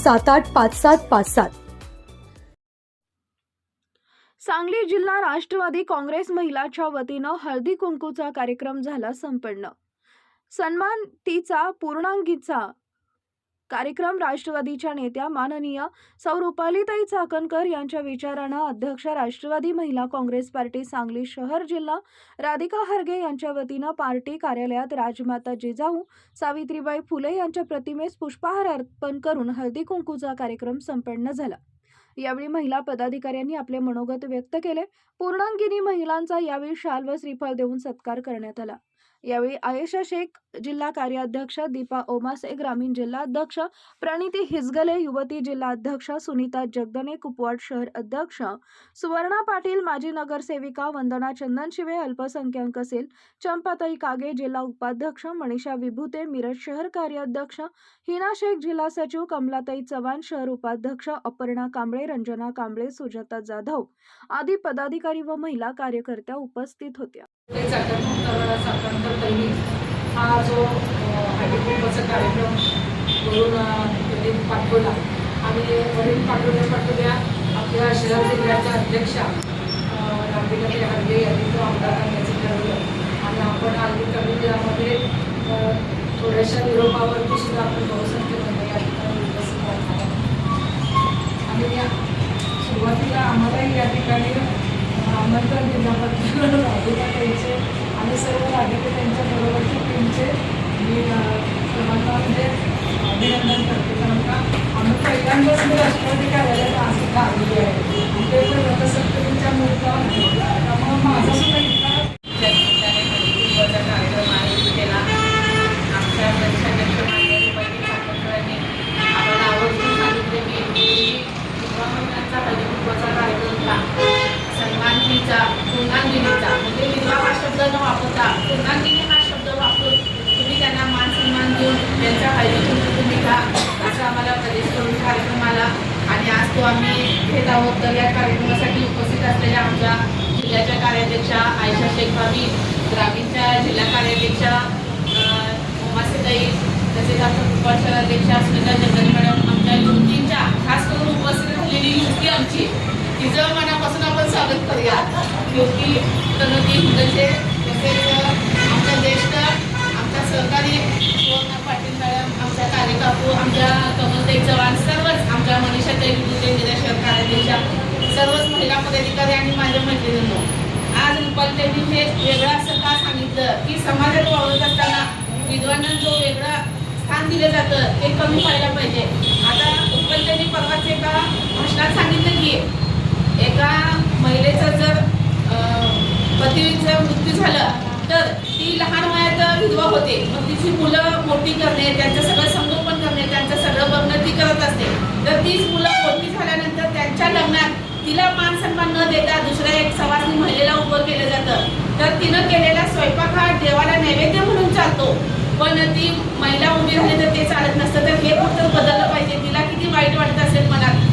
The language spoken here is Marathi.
सात आठ पाच सात पाच सात. सांगली जिल्हा राष्ट्रवादी काँग्रेस महिलाच्या वतीनं हळदी कुंकूचा कार्यक्रम झाला संपन्न. सन्मान तिचा पूर्णांगीचा कार्यक्रम राष्ट्रवादीच्या नेत्या माननीय सौ रुपालीताई चाकणकर यांच्या विचारानं अध्यक्ष राष्ट्रवादी महिला काँग्रेस पार्टी सांगली शहर जिल्हा राधिका हरगे यांच्या वतीनं पार्टी कार्यालयात राजमाता जिजाऊ सावित्रीबाई फुले यांच्या प्रतिमेस पुष्पहार अर्पण करून हळदी कुंकूचा कार्यक्रम संपन्न झाला. यावेळी महिला पदाधिकाऱ्यांनी आपले मनोगत व्यक्त केले. पूर्णांगिनी महिलांचा यावेळी शाल व श्रीफळ देऊन सत्कार करण्यात आला. यावेळी आयशा शेख जिल्हा कार्याध्यक्ष दीपा ओमासे ग्रामीण जिल्हाध्यक्ष प्रणिती हिजगले युवती जिल्हाध्यक्ष सुनीता जगदने कुपवाड शहर अध्यक्ष सुवर्णा पाटील माजी नगरसेविका वंदना चंदनशिवे अल्पसंख्याक सेल चंपाताई कागे जिल्हा उपाध्यक्ष मनीषा विभूते मिरज शहर कार्याध्यक्ष हिना शेख जिल्हा सचिव कमलाताई चव्हाण शहर उपाध्यक्ष अपर्णा कांबळे रंजना कांबळे सुजाता जाधव आदी पदाधिकारी व महिला कार्यकर्त्या उपस्थित होत्या. ते चाकणकर चाकणकर हा जो हळदीकुंकवाचा कार्यक्रम करून त्यांनी पाठवला. आणि वडील पाठवल्या पाठवल्या आपल्या शहर जिल्ह्याच्या अध्यक्षा राधिकाताई हरगे यांनी तो आमदार करण्याचं ठरवलं. आणि आपण हल्ली कमी वेळामध्ये थोड्याशा निरोपावरती सुद्धा आपण बहुसंख्य जण या ठिकाणी उपस्थित आणि या सुरुवातीला आम्हालाही या ठिकाणी आमंत्रण दिल्याबद्दल त्यांचे आणि सर्व राधिका त्यांच्या बरोबरच्या टीमचे मी सर्वांना म्हणजे अभिनंदन करते. कारण का आम्ही पहिल्यांदाच मी राष्ट्रपती कार्यालयात आज सुद्धा आलेली आहे. आणि ते पण रथसप्तमीच्या मुहूर्तावर त्यामुळे माझा सुद्धा इतका त्या निमित्ताने हळदीकुंकवाचा कार्यक्रम आयोजित केला आमच्या प्रदेशाध्यक्ष मान्य रुपाली ठाकरकरांनी आम्हाला आवर्जून सांगितले की तुम्ही विधवा महिलांचा हळदीकुंकवाचा कार्यक्रम घ्या सन्मानगीचा पूर्णांगिनीचा म्हणजे विधवा हा शब्द न वापरता पूर्णांगिनी हा शब्द वापरून तुम्ही त्यांना मान सन्मान देऊन त्यांच्या हळदी तुम्ही घ्या असं आम्हाला प्रदेश करून कार्यक्रमाला आणि आज तो आम्ही घेत आहोत. तर या कार्यक्रमासाठी उपस्थित असलेल्या आमच्या जिल्ह्याच्या कार्याध्यक्षा आयशा शेख भाभी ग्रामीणच्या जिल्हा कार्याध्यक्षा उमासेताई तसेच आमच्या कुपवाड शहराध्यक्षा सुनीता जगन मॅडम आमच्या युवतींच्या खास करून उपस्थित राहिलेली युवती आमची तिचं मनापासून आपण स्वागत करूया. योगी तनुती मुदलचे म्हणजे तसेच आमच्या ज्येष्ठ आमच्या सहकारी सुवर्णा पाटील मॅडम आमच्या कार्यकापू आमच्या कमलताई चव्हाण सर्वच आमच्या मनीषाताई विभूते जिल्हा शहर सर्वच महिला पदाधिकारी आणि माझ्या मैत्रिणींनो. आज रुपालताईंनी हे वेगळा असं का सांगितलं की समाजात वावरत असताना विद्वानांना जो वेगळा स्थान दिलं जातं ते कमी व्हायला पाहिजे. आता तर ती लहान वयात विधवा होते. मग तिची मुलं मोठी करणे त्यांचं सगळं संगोपन करणे त्यांचं सगळं बघणं ती करत असते. तर तीच मुलं मोठी झाल्यानंतर त्यांच्या लग्नात तिला मान सन्मान न देता दुसऱ्या एक सवासनी महिलेला उभं केलं जातं. तर तिनं केलेला स्वयंपाक हा देवाला नैवेद्य म्हणून चालतो. पण ती महिला उभी राहिली तर ते चालत नसतं. तर हे फक्त बदललं पाहिजे. तिला किती वाईट वाटत असेल मनात.